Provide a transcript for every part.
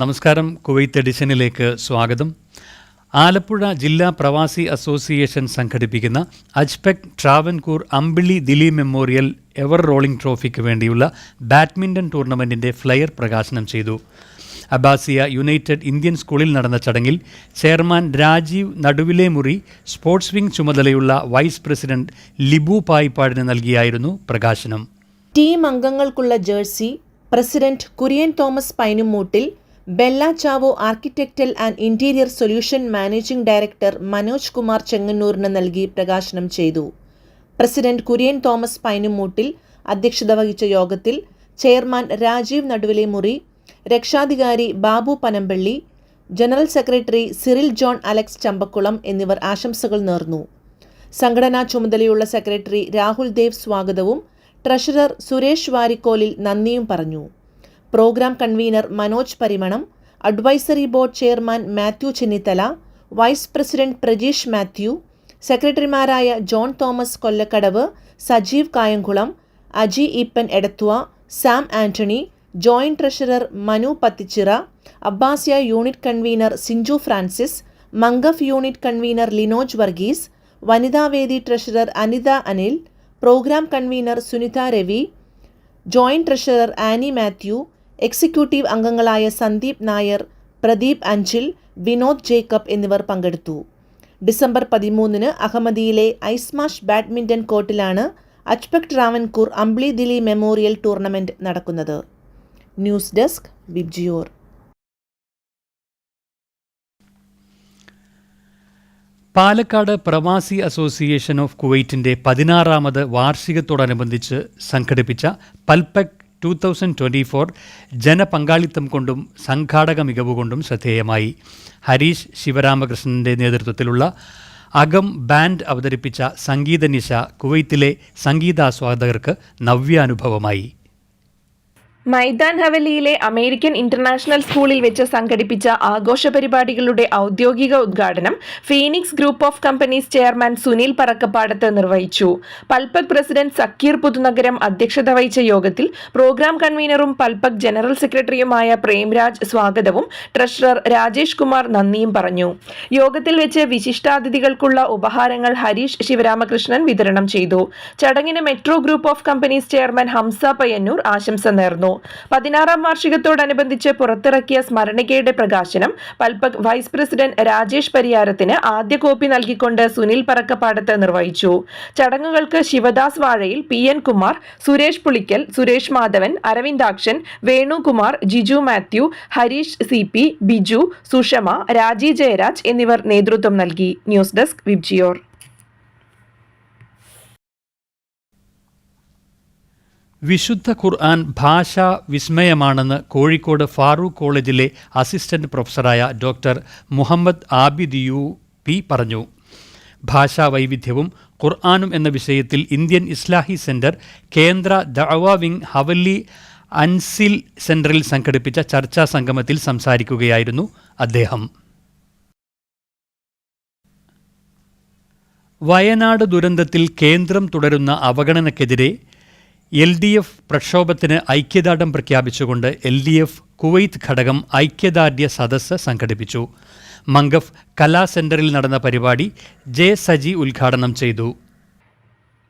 നമസ്കാരം. കുവൈത്ത് എഡിഷനിലേക്ക് സ്വാഗതം. ആലപ്പുഴ ജില്ലാ പ്രവാസി അസോസിയേഷൻ സംഘടിപ്പിക്കുന്ന AJPAK Travancore Ambili Dili memorial ever rolling ട്രോഫിക്ക് വേണ്ടിയുള്ള ബാഡ്മിന്റൺ ടൂർണമെന്റിന്റെ ഫ്ലയർ പ്രകാശനം ചെയ്തു. അബാസിയ യുണൈറ്റഡ് ഇന്ത്യൻ സ്കൂളിൽ നടന്ന ചടങ്ങിൽ chairman Rajeev Naduvile Muri sports wing ചുമതലയുള്ള വൈസ് പ്രസിഡന്റ് ലിബു പായിപ്പാടിന് നൽകിയായിരുന്നു പ്രകാശനം. Team അംഗങ്ങൾക്കുള്ള jersey president Kurian Thomas Painumoottil Bella Ciao architectural and interior solution managing director Manoj Kumar ചെങ്ങന്നൂരിന് നൽകി പ്രകാശനം ചെയ്തു. പ്രസിഡന്റ് കുര്യൻ തോമസ് പൈനുമൂട്ടിൽ അധ്യക്ഷത വഹിച്ച യോഗത്തിൽ ചെയർമാൻ രാജീവ് നടുവിലെ മുറി രക്ഷാധികാരി Babu Panampally general secretary Cyril John Alex Champakulam എന്നിവർ ആശംസകൾ നേർന്നു. സംഘടനാ ചുമതലയുള്ള സെക്രട്ടറി രാഹുൽ ദേവ് സ്വാഗതവും ട്രഷറർ സുരേഷ് വാരിക്കോലിൽ നന്ദിയും പറഞ്ഞു. Program convener Manoj Parimanam advisory board chairman Mathew Chennithala vice president Prajeesh Mathew സെക്രട്ടറിമാരായ John Thomas Kollakadavu Sajeev Kayamkulam Aji Eapen Edathua Sam Antony joint treasurer Manu Pathichira Abbasiya unit convener Sinju Francis Mangaf unit convener Linoj Varghese Vanithavedi treasurer Anitha Anil program convener Sunitha Ravi joint treasurer Annie Mathew executive അംഗങ്ങളായ സന്ദീപ് നായർ പ്രദീപ് അഞ്ചിൽ Vinod Jacob എന്നിവർ പങ്കെടുത്തു. December പതിമൂന്നിന് അഹമ്മദിയിലെ ഐസ്മാഷ് badminton കോർട്ടിലാണ് AJPAK Travancore Ambili Dili memorial tournament നടക്കുന്നത്. News desk Vibgyor. Palakkad പ്രവാസി association of കുവൈറ്റിന്റെ പതിനാറാമത് വാർഷികത്തോടനുബന്ധിച്ച് സംഘടിപ്പിച്ച PALPAK two thousand twenty four ജനപങ്കാളിത്തം കൊണ്ടും സംഘാടക മികവ് കൊണ്ടും ശ്രദ്ധേയമായി. ഹരീഷ് ശിവരാമകൃഷ്ണന്റെ നേതൃത്വത്തിലുള്ള അകം ബാൻഡ് അവതരിപ്പിച്ച സംഗീതനിശ കുവൈത്തിലെ സംഗീതാസ്വാദകർക്ക് നവ്യാനുഭവമായി. മൈതാൻ ഹവലിയിലെ അമേരിക്കൻ ഇന്റർനാഷണൽ സ്കൂളിൽ വെച്ച് സംഘടിപ്പിച്ച ആഘോഷ പരിപാടികളുടെ ഔദ്യോഗിക ഉദ്ഘാടനം Phoenix group of companies chairman Sunil Parakkapadath നിർവഹിച്ചു. പൽപക് പ്രസിഡന്റ് സക്കീർ പുതുനഗരം അധ്യക്ഷത വഹിച്ച യോഗത്തിൽ പ്രോഗ്രാം കൺവീനറും പൽപക് ജനറൽ സെക്രട്ടറിയുമായ പ്രേംരാജ് സ്വാഗതവും ട്രഷറർ രാജേഷ് കുമാർ നന്ദിയും പറഞ്ഞു. യോഗത്തിൽ വെച്ച് വിശിഷ്ടാതിഥികൾക്കുള്ള ഉപഹാരങ്ങൾ ഹരീഷ് ശിവരാമകൃഷ്ണൻ വിതരണം ചെയ്തു. ചടങ്ങിന് metro group of companies chairman Hamsa Payyanur ആശംസ നേർന്നു. പതിനാറാം വാർഷികത്തോടനുബന്ധിച്ച് പുറത്തിറക്കിയ സ്മരണികയുടെ പ്രകാശനം പൽപക് വൈസ് പ്രസിഡന്റ് രാജേഷ് പരിയാരത്തിന് ആദ്യ കോപ്പി നൽകിക്കൊണ്ട് സുനിൽ പറക്കപ്പാടത്ത് നിർവഹിച്ചു. ചടങ്ങുകൾക്ക് Sivadas Vazhayil P N Kumar Suresh Pulikkal Suresh Madhavan Aravindakshan Venukumar Jiju Mathew Harish C P Biju Sushama Raji Jayaraj എന്നിവർ നേതൃത്വം നൽകി. News desk VIBGYOR. വിശുദ്ധ ഖുർആൻ ഭാഷാ വിസ്മയമാണെന്ന് കോഴിക്കോട് ഫാറൂഖ് കോളേജിലെ അസിസ്റ്റന്റ് പ്രൊഫസറായ ഡോക്ടർ മുഹമ്മദ് ആബിദിയു പി പറഞ്ഞു. ഭാഷാ വൈവിധ്യവും ഖുർആാനും എന്ന വിഷയത്തിൽ ഇന്ത്യൻ ഇസ്ലാഹി സെന്റർ കേന്ദ്ര ദഅവ ഹവല്ലി അൻസിൽ സെന്ററിൽ സംഘടിപ്പിച്ച ചർച്ചാ സംഗമത്തിൽ സംസാരിക്കുകയായിരുന്നു അദ്ദേഹം. വയനാട് ദുരന്തത്തിൽ കേന്ദ്രം തുടരുന്ന അവഗണനയ്ക്കെതിരെ എൽ ഡി എഫ് പ്രക്ഷോഭത്തിന് ഐക്യദാർഢ്യം പ്രഖ്യാപിച്ചുകൊണ്ട് എൽ ഡി എഫ് കുവൈത്ത് ഘടകം ഐക്യദാർഢ്യ സദസ്സ് സംഘടിപ്പിച്ചു. മംഗഫ് കലാ സെന്ററിൽ നടന്ന പരിപാടി ജെ സജി ഉദ്ഘാടനം ചെയ്തു.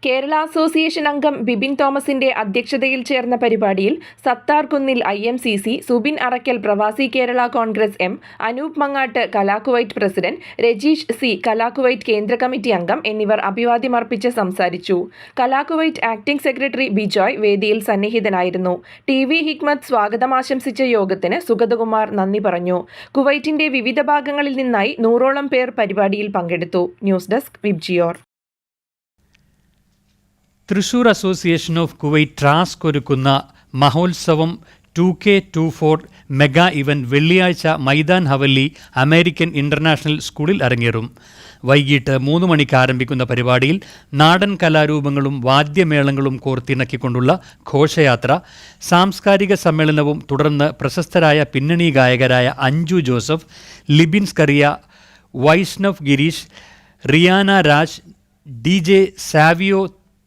കേരള അസോസിയേഷൻ അംഗം ബിബിൻ തോമസിന്റെ അധ്യക്ഷതയിൽ ചേർന്ന പരിപാടിയിൽ Sathar Kunnil I M C C Subin Arakkal Pravasi Kerala Congress M Anoop Mangatt Kala Kuwait president Rajeesh C Kala Kuwait കേന്ദ്ര കമ്മിറ്റി അംഗം എന്നിവർ അഭിവാദ്യമർപ്പിച്ച് സംസാരിച്ചു. കലാകുവൈറ്റ് ആക്ടിംഗ് സെക്രട്ടറി ബിജോയ് വേദിയിൽ സന്നിഹിതനായിരുന്നു. ടി വി ഹിക്മത്ത് സ്വാഗതം ആശംസിച്ച യോഗത്തിന് സുഗതകുമാർ നന്ദി പറഞ്ഞു. കുവൈറ്റിന്റെ വിവിധ ഭാഗങ്ങളിൽ നിന്നായി നൂറോളം പേർ പരിപാടിയിൽ പങ്കെടുത്തു. News desk Vibgyor. Thrissur association of Kuwait TRASK ഒരുക്കുന്ന മഹോത്സവം two K two four mega event വെള്ളിയാഴ്ച മൈതാൻ ഹവല്ലി അമേരിക്കൻ ഇന്റർനാഷണൽ സ്കൂളിൽ അരങ്ങേറും. വൈകിട്ട് മൂന്ന് മണിക്ക് ആരംഭിക്കുന്ന പരിപാടിയിൽ നാടൻ കലാരൂപങ്ങളും വാദ്യമേളങ്ങളും കോർത്തിണക്കിക്കൊണ്ടുള്ള ഘോഷയാത്ര സാംസ്കാരിക സമ്മേളനവും തുടർന്ന് പ്രശസ്തരായ പിന്നണി ഗായകരായ അഞ്ജു ജോസഫ് ലിബിൻ സ്കറിയ വൈഷ്ണവ് ഗിരീഷ് റിയാന രാജ് ഡി ജെ സാവിയോ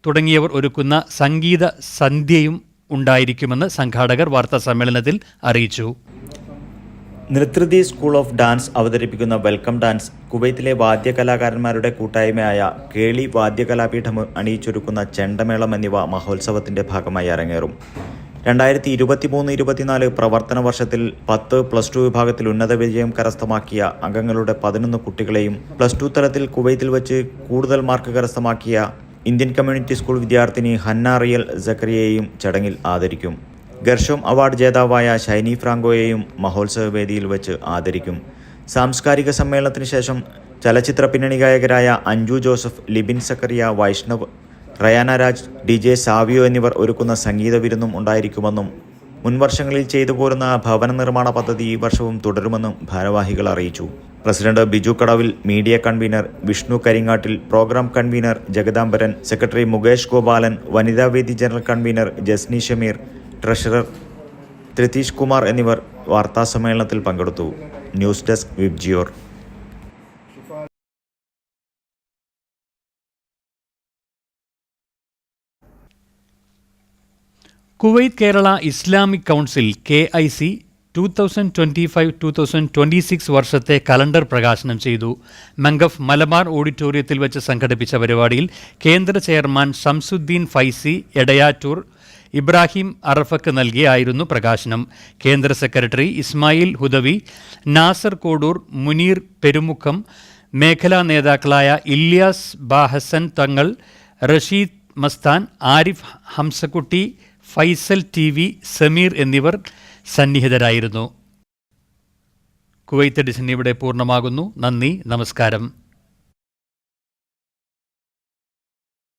തുടങ്ങിയവർ ഒരുക്കുന്ന സംഗീത സന്ധ്യയും ഉണ്ടായിരിക്കുമെന്ന് സംഘാടകർ വാർത്താ സമ്മേളനത്തിൽ അറിയിച്ചു. നൃത്തൃതി സ്കൂൾ ഓഫ് ഡാൻസ് അവതരിപ്പിക്കുന്ന വെൽക്കം ഡാൻസ് കുവൈത്തിലെ വാദ്യകലാകാരന്മാരുടെ കൂട്ടായ്മയായ കേളി വാദ്യകലാപീഠം അണിയിച്ചൊരുക്കുന്ന ചെണ്ടമേളം എന്നിവ മഹോത്സവത്തിന്റെ ഭാഗമായി അരങ്ങേറും. രണ്ടായിരത്തി ഇരുപത്തിമൂന്ന് ഇരുപത്തിനാല് പ്രവർത്തന വർഷത്തിൽ പത്ത് പ്ലസ് ടു വിഭാഗത്തിൽ ഉന്നത വിജയം കരസ്ഥമാക്കിയ അംഗങ്ങളുടെ പതിനൊന്ന് കുട്ടികളെയും പ്ലസ് ടു തലത്തിൽ കുവൈത്തിൽ വെച്ച് കൂടുതൽ മാർക്ക് കരസ്ഥമാക്കിയ ഇന്ത്യൻ കമ്മ്യൂണിറ്റി സ്കൂൾ വിദ്യാർത്ഥിനി ഹന്ന റിയൽ സക്കറിയെയും ചടങ്ങിൽ ആദരിക്കും. ഗർഷോം അവാർഡ് ജേതാവായ ഷൈനി ഫ്രാങ്കോയെയും മഹോത്സവ വേദിയിൽ വെച്ച് ആദരിക്കും. സാംസ്കാരിക സമ്മേളനത്തിന് ശേഷം ചലച്ചിത്ര പിന്നണി ഗായകരായ അഞ്ജു ജോസഫ് ലിബിൻ സക്കറിയ വൈഷ്ണവ് റയാന രാജ് ഡി ജെ സാവിയോ എന്നിവർ ഒരുക്കുന്ന സംഗീത വിരുന്നും ഉണ്ടായിരിക്കുമെന്നും മുൻവർഷങ്ങളിൽ ചെയ്തു പോരുന്ന ഭവന നിർമ്മാണ പദ്ധതി ഈ വർഷവും തുടരുമെന്നും ഭാരവാഹികൾ അറിയിച്ചു. President Biju Kadavil media convener Vishnu Karingattil programme convener Jagadambaran secretary Mukesh Gopalan വനിതാവേദി general convener Jasni Shameer treasurer Thritheesh Kumar എന്നിവർ വാർത്താസമ്മേളനത്തിൽ പങ്കെടുത്തു. News desk Vibgyor Kuwait Kerala Islamic council K I C two thousand twenty five two thousand twenty six വർഷത്തെ calendar പ്രകാശനം ചെയ്തു. Mangaf Malabar ഓഡിറ്റോറിയത്തിൽ വെച്ച് സംഘടിപ്പിച്ച പരിപാടിയിൽ കേന്ദ്ര ചെയർമാൻ ഷംസുദ്ദീൻ ഫൈസി എടയാറ്റൂർ ഇബ്രാഹിം അറഫക്ക് നൽകിയായിരുന്നു പ്രകാശനം. കേന്ദ്ര സെക്രട്ടറി ഇസ്മായിൽ ഹുദവി നാസർ കോഡൂർ മുനീർ പെരുമുഖം മേഖലാ നേതാക്കളായ ഇല്യാസ് ബാഹസൻ തങ്ങൾ റഷീദ് മസ്താൻ ആരിഫ് ഹംസക്കുട്ടി ഫൈസൽ ടി വി സമീർ എന്നിവർ സന്നിഹിതരായിരുന്നു. കുവൈത്ത് എഡിഷൻ ഇവിടെ പൂർണമാകുന്നു. നന്ദി നമസ്കാരം.